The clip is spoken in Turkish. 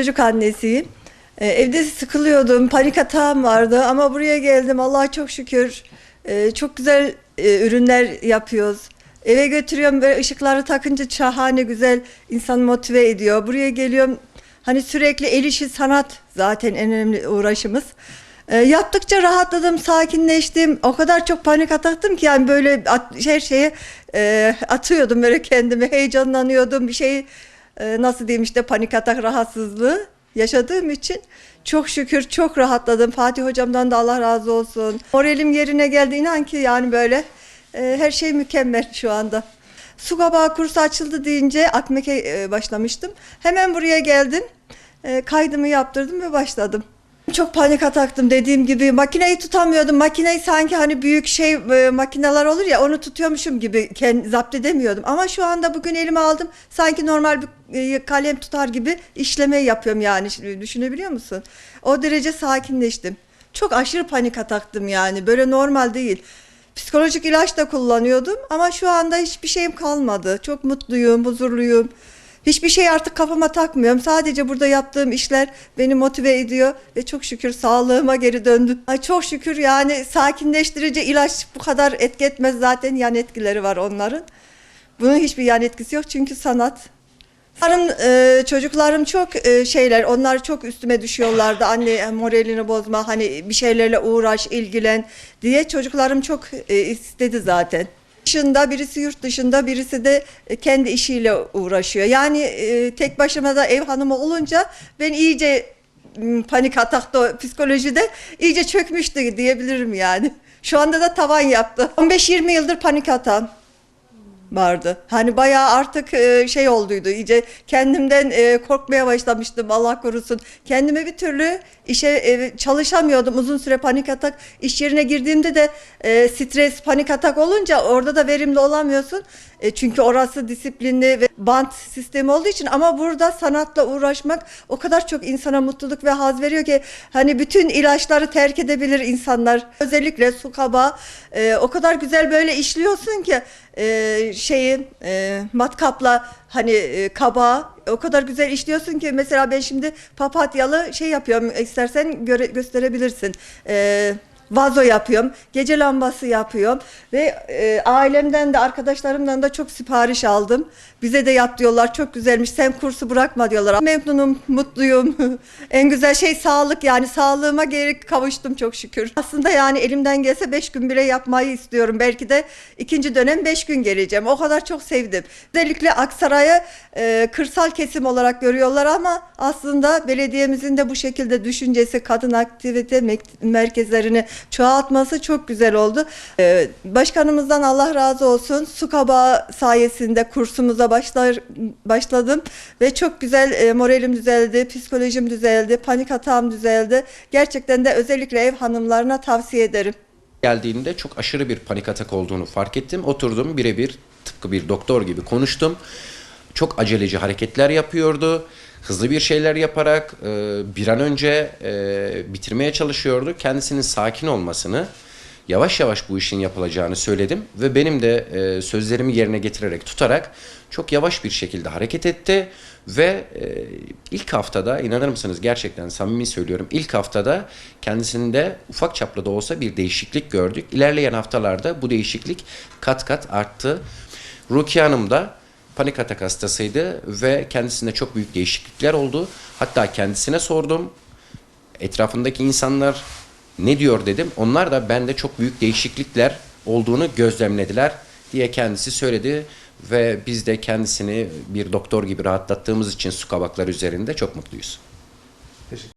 Çocuk annesiyim. Ee, evde sıkılıyordum, panik atağım vardı ama buraya geldim. Allah'a çok şükür. Ee, çok güzel e, ürünler yapıyoruz. Eve götürüyorum böyle ışıkları takınca şahane güzel insanı motive ediyor. Buraya geliyorum hani sürekli el işi sanat zaten en önemli uğraşımız. Ee, yaptıkça rahatladım, sakinleştim. O kadar çok panik ataktım ki yani böyle at- her şeye e, atıyordum böyle kendimi, heyecanlanıyordum. Bir şey e, nasıl diyeyim işte panik atak rahatsızlığı yaşadığım için çok şükür çok rahatladım. Fatih hocamdan da Allah razı olsun. Moralim yerine geldi inan ki yani böyle e, her şey mükemmel şu anda. Su kabağı kursu açıldı deyince Akmek'e e, başlamıştım. Hemen buraya geldim. E, kaydımı yaptırdım ve başladım. Çok panik ataktım dediğim gibi. Makineyi tutamıyordum. Makineyi sanki hani büyük şey e, makineler olur ya onu tutuyormuşum gibi kend, zapt edemiyordum. Ama şu anda bugün elime aldım. Sanki normal bir e, kalem tutar gibi işleme yapıyorum yani. Şimdi Düşünebiliyor musun? O derece sakinleştim. Çok aşırı panik ataktım yani. Böyle normal değil. Psikolojik ilaç da kullanıyordum ama şu anda hiçbir şeyim kalmadı. Çok mutluyum, huzurluyum. Hiçbir şey artık kafama takmıyorum. Sadece burada yaptığım işler beni motive ediyor ve çok şükür sağlığıma geri döndüm. Ay çok şükür yani sakinleştirici ilaç bu kadar etki etmez zaten yan etkileri var onların. Bunun hiçbir yan etkisi yok çünkü sanat. Çocuklarım, e, çocuklarım çok e, şeyler, onlar çok üstüme düşüyorlardı. Anne moralini bozma, hani bir şeylerle uğraş, ilgilen diye çocuklarım çok e, istedi zaten. Dışında birisi yurt dışında, birisi de e, kendi işiyle uğraşıyor. Yani e, tek başıma da ev hanımı olunca ben iyice panik atakta, psikolojide iyice çökmüştü diyebilirim yani. Şu anda da tavan yaptı. 15-20 yıldır panik atağım vardı. Hani bayağı artık e, şey olduydu. iyice kendimden e, korkmaya başlamıştım Allah korusun. Kendime bir türlü işe e, çalışamıyordum. Uzun süre panik atak. İş yerine girdiğimde de e, stres, panik atak olunca orada da verimli olamıyorsun. Çünkü orası disiplinli ve bant sistemi olduğu için ama burada sanatla uğraşmak o kadar çok insana mutluluk ve haz veriyor ki hani bütün ilaçları terk edebilir insanlar. Özellikle su kabağı e, o kadar güzel böyle işliyorsun ki şeyi e, matkapla hani e, kabağı o kadar güzel işliyorsun ki mesela ben şimdi papatyalı şey yapıyorum istersen göre, gösterebilirsin. E, vazo yapıyorum, gece lambası yapıyorum ve e, ailemden de arkadaşlarımdan da çok sipariş aldım. Bize de yap diyorlar, çok güzelmiş, sen kursu bırakma diyorlar. Memnunum, mutluyum. en güzel şey sağlık yani sağlığıma geri kavuştum çok şükür. Aslında yani elimden gelse 5 gün bile yapmayı istiyorum. Belki de ikinci dönem 5 gün geleceğim. O kadar çok sevdim. Özellikle Aksaray'ı e, kırsal kesim olarak görüyorlar ama aslında belediyemizin de bu şekilde düşüncesi kadın aktivite merkezlerini çoğaltması çok güzel oldu. E, başkanımızdan Allah razı olsun. Su kabağı sayesinde kursumuza başlar, başladım ve çok güzel e, moralim düzeldi, psikolojim düzeldi, panik atağım düzeldi. Gerçekten de özellikle ev hanımlarına tavsiye ederim. geldiğinde çok aşırı bir panik atak olduğunu fark ettim. Oturdum birebir tıpkı bir doktor gibi konuştum. Çok aceleci hareketler yapıyordu. Hızlı bir şeyler yaparak e, bir an önce e, bitirmeye çalışıyordu. Kendisinin sakin olmasını, yavaş yavaş bu işin yapılacağını söyledim ve benim de e, sözlerimi yerine getirerek tutarak çok yavaş bir şekilde hareket etti ve e, ilk haftada inanır mısınız gerçekten samimi söylüyorum ilk haftada kendisinde ufak çaplı da olsa bir değişiklik gördük. İlerleyen haftalarda bu değişiklik kat kat arttı. Rukiye Hanım da panik atak hastasıydı ve kendisinde çok büyük değişiklikler oldu. Hatta kendisine sordum etrafındaki insanlar ne diyor dedim. Onlar da bende çok büyük değişiklikler olduğunu gözlemlediler diye kendisi söyledi ve biz de kendisini bir doktor gibi rahatlattığımız için su kabakları üzerinde çok mutluyuz.